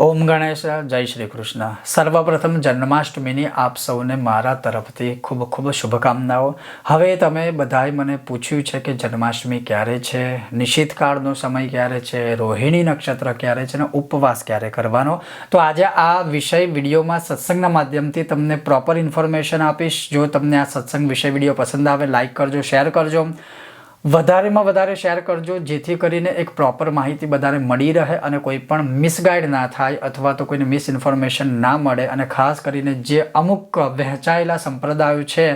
ઓમ ગણેશ, જય શ્રી કૃષ્ણ. સર્વપ્રથમ જન્માષ્ટમીની આપ સૌને મારા તરફથી ખૂબ ખૂબ શુભકામનાઓ. હવે તમે બધાએ મને પૂછ્યું છે કે જન્માષ્ટમી ક્યારે છે નિશ્ચિતકાળનો સમય ક્યારે છે, રોહિણી નક્ષત્ર ક્યારે છે અને ઉપવાસ ક્યારે કરવાનો? તો આજે આ વિષય વિડીયોમાં સત્સંગના માધ્યમથી તમને પ્રોપર ઇન્ફોર્મેશન આપીશ. જો તમને આ સત્સંગ વિષય વીડિયો પસંદ આવે લાઈક કરજો શેર કરજો. વધારેમાં વધારે શેર કરજો, જેથી કરીને એક પ્રોપર માહિતી બધાને મળી રહે અને કોઈ પણ મિસગાઈડ ના થાય અથવા તો કોઈને મિસઇન્ફોર્મેશન ના મળે. અને ખાસ કરીને જે અમુક વહેંચાયેલા સંપ્રદાયો છે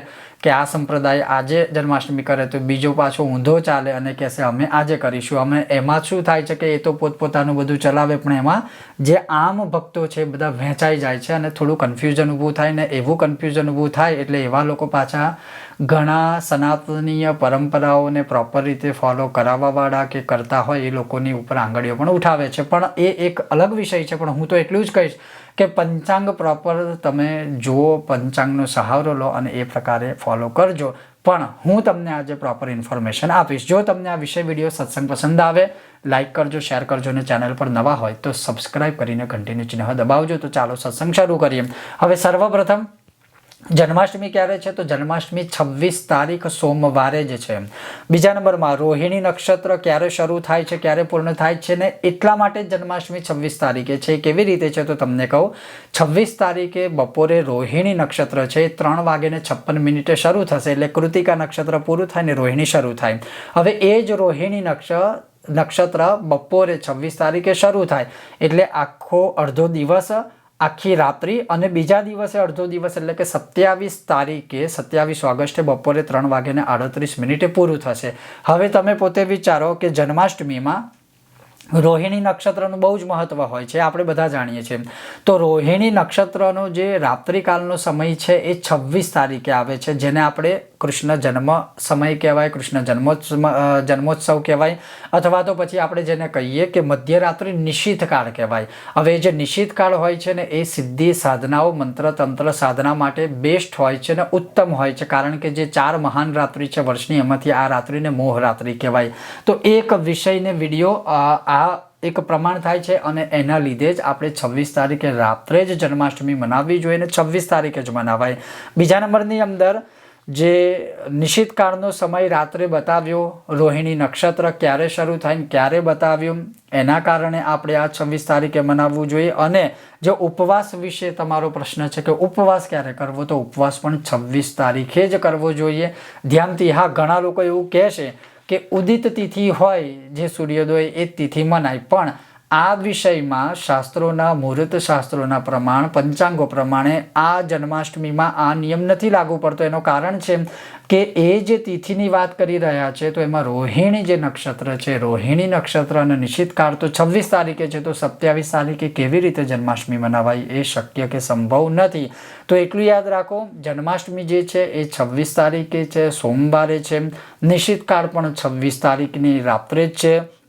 કે આ સંપ્રદાય આજે જન્માષ્ટમી કરે તો બીજો પાછો ઊંધો ચાલે અને કહેશે, અમે આજે કરીશું. અમે એમાં શું થાય છે કે એ તો પોતપોતાનું બધું ચલાવે, પણ એમાં જે આમ ભક્તો છે બધા વહેંચાઈ જાય છે અને થોડું કન્ફ્યુઝન ઊભું થાય ને એવું કન્ફ્યુઝન ઊભું થાય એટલે એવા લોકો પાછા ઘણા સનાતનીય પરંપરાઓને પ્રોપર રીતે ફોલો કરાવવાવાળા કે કરતા હોય એ લોકોની ઉપર આંગળીઓ પણ ઉઠાવે છે. પણ એ એક અલગ વિષય છે, પણ હું તો એટલું જ કહીશ કે પંચાંગ પ્રોપર તમે જુઓ, પંચાંગનો સહારો લો અને એ પ્રકારે ફોલો કરજો. પણ હું તમને આજે પ્રોપર ઇન્ફોર્મેશન આપીશ. જો તમને આ વિષય વીડિયો સત્સંગ પસંદ આવે લાઇક કરજો શેર કરજો અને ચેનલ પર નવા હોય તો સબસ્ક્રાઇબ કરીને કન્ટિન્યુ ચિહ્ન દબાવજો. તો ચાલો સત્સંગ શરૂ કરીએ. હવે સર્વપ્રથમ જન્માષ્ટમી ક્યારે છે? તો જન્માષ્ટમી છવ્વીસ તારીખ સોમવારે જ છે. બીજા નંબરમાં, રોહિણી નક્ષત્ર ક્યારે શરૂ થાય છે, ક્યારે પૂર્ણ થાય છે ને એટલા માટે જન્માષ્ટમી છવ્વીસ તારીખે છે. કેવી રીતે છે તો તમને કહું, છવ્વીસ તારીખે બપોરે રોહિણી નક્ષત્ર છે, ત્રણ વાગ્યે છપ્પન મિનિટે શરૂ થશે, એટલે કૃતિકા નક્ષત્ર પૂરું થાય ને રોહિણી શરૂ થાય. હવે એ જ રોહિણી નક્ષત્ર નક્ષત્ર બપોરે છવ્વીસ તારીખે શરૂ થાય, એટલે આખો અડધો દિવસ આખી રાત્રિ અને બીજા દિવસે અડધો દિવસ એટલે કે સત્યાવીસ તારીખે, સત્યાવીસ ઓગસ્ટે બપોરે ત્રણ વાગ્યાને આડત્રીસ મિનિટે પૂરું થશે. હવે તમે પોતે વિચારો કે જન્માષ્ટમીમાં રોહિણી નક્ષત્રનું બહુ જ મહત્વ હોય છે, આપણે બધા જાણીએ છીએ. તો રોહિણી નક્ષત્રનો જે રાત્રિકાલનો સમય છે એ છવ્વીસ તારીખે આવે છે, જેને આપણે કૃષ્ણ જન્મ સમય કહેવાય, કૃષ્ણ જન્મોત્સવ જન્મોત્સવ કહેવાય. અથવા તો પછી આપણે જેને કહીએ કે મધ્યરાત્રિ નિશિત કાળ કહેવાય. હવે જે નિશિત કાળ હોય છે ને, એ સિદ્ધિ, સાધનાઓ, મંત્ર, તંત્ર, સાધના માટે બેસ્ટ હોય છે ને, ઉત્તમ હોય છે. કારણ કે જે ચાર મહાન રાત્રિ છે વર્ષની, એમાંથી આ રાત્રિને મોહ રાત્રિ કહેવાય. તો એક વિષયને વીડિયો આ એક પ્રમાણ થાય છે અને એના લીધે જ આપણે છવ્વીસ તારીખે રાત્રે જ જન્માષ્ટમી મનાવવી જોઈએ ને છવ્વીસ તારીખે જ મનાવાય. બીજા નંબરની અંદર જે નિશ્ચિતકાળનો સમય રાત્રે બતાવ્યો, રોહિણી નક્ષત્ર ક્યારે શરૂ થાય ને ક્યારે બતાવ્યું, એના કારણે આપણે આ છવ્વીસ તારીખે મનાવવું જોઈએ. અને જે ઉપવાસ વિશે તમારો પ્રશ્ન છે કે ઉપવાસ ક્યારે કરવો, તો ઉપવાસ પણ છવ્વીસ તારીખે જ કરવો જોઈએ. ધ્યાનથી હા, ઘણા લોકો એવું કહે છે કે ઉદિત તિથિ હોય જે સૂર્યોદય, એ તિથિ મનાય. પણ આ વિષયમાં શાસ્ત્રોના, મુહૂર્ત શાસ્ત્રોના પ્રમાણ, પંચાંગો પ્રમાણે આ જન્માષ્ટમીમાં આ નિયમ નથી લાગુ પડતો. એનું કારણ છે કે એ જે તિથિની વાત કરી રહ્યા છે, તો એમાં રોહિણી જે નક્ષત્ર છે, રોહિણી નક્ષત્ર અને નિશ્ચિત કાળ તો છવ્વીસ તારીખે છે, તો સત્યાવીસ તારીખે કેવી રીતે જન્માષ્ટમી મનાવાય એ શક્ય કે સંભવ નથી. તો એટલું યાદ રાખો, જન્માષ્ટમી જે છે એ છવ્વીસ તારીખે છે, સોમવારે છે. નિશ્ચિત કાળ પણ છવ્વીસ તારીખની રાત્રે જ છે.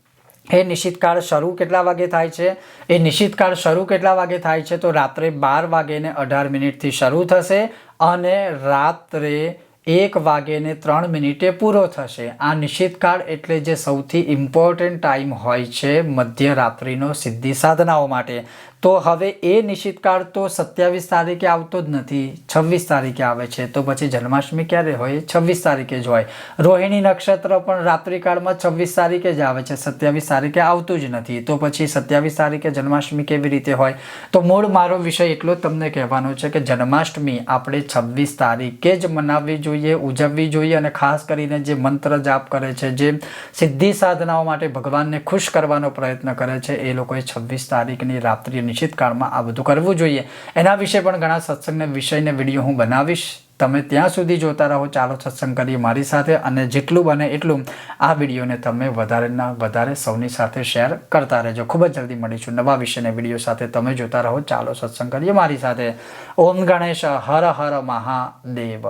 એ નિશ્ચિતકાળ શરૂ કેટલા વાગે થાય છે? એ નિશ્ચિતકાળ શરૂ કેટલા વાગે થાય છે? તો રાત્રે બાર વાગેને અઢાર મિનિટથી શરૂ થશે અને રાત્રે એક વાગેને ત્રણ મિનિટે પૂરો થશે. આ નિશ્ચિતકાળ એટલે જે સૌથી ઇમ્પોર્ટન્ટ ટાઈમ હોય છે મધ્યરાત્રિનો સિદ્ધિ સાધનાઓ માટે. તો હવે એ નિશ્ચિત કાળ તો સત્યાવીસ તારીખે આવતો જ નથી, છવ્વીસ તારીખે આવે છે. તો પછી જન્માષ્ટમી ક્યારે હોય? છવ્વીસ તારીખે જ હોય. રોહિણી નક્ષત્ર પણ રાત્રિકાળમાં છવ્વીસ તારીખે જ આવે છે. સત્યાવીસ તારીખે આવતું જ નથી. તો પછી સત્યાવીસ તારીખે જન્માષ્ટમી કેવી રીતે હોય? તો મૂળ મારો વિષય એટલો તમને કહેવાનો છે કે જન્માષ્ટમી આપણે છવ્વીસ તારીખે જ મનાવવી જોઈએ, ઉજવવી જોઈએ અને ખાસ કરીને જે મંત્ર જાપ કરે છે, જે સિદ્ધિ સાધનાઓ માટે ભગવાનને ખુશ કરવાનો પ્રયત્ન કરે છે, એ લોકોએ છવ્વીસ તારીખની રાત્રિ નિશ્ચિત કાળમાં આ બધું કરવું જોઈએ. એના વિશે પણ ઘણા સત્સંગને વિષયને વીડિયો હું બનાવીશ. તમે ત્યાં સુધી જોતા રહો. ચાલો સત્સંગ કરીએ મારી સાથે અને જેટલું બને એટલું આ વિડીયોને તમે વધારેના વધારે સૌની સાથે શેર કરતા રહેજો. ખૂબ જ જલ્દી મળીશું નવા વિષયને વીડિયો સાથે તમે જોતા રહો. ચાલો સત્સંગ કરીએ મારી સાથે. ઓમ ગણેશ હર હર મહાદેવ.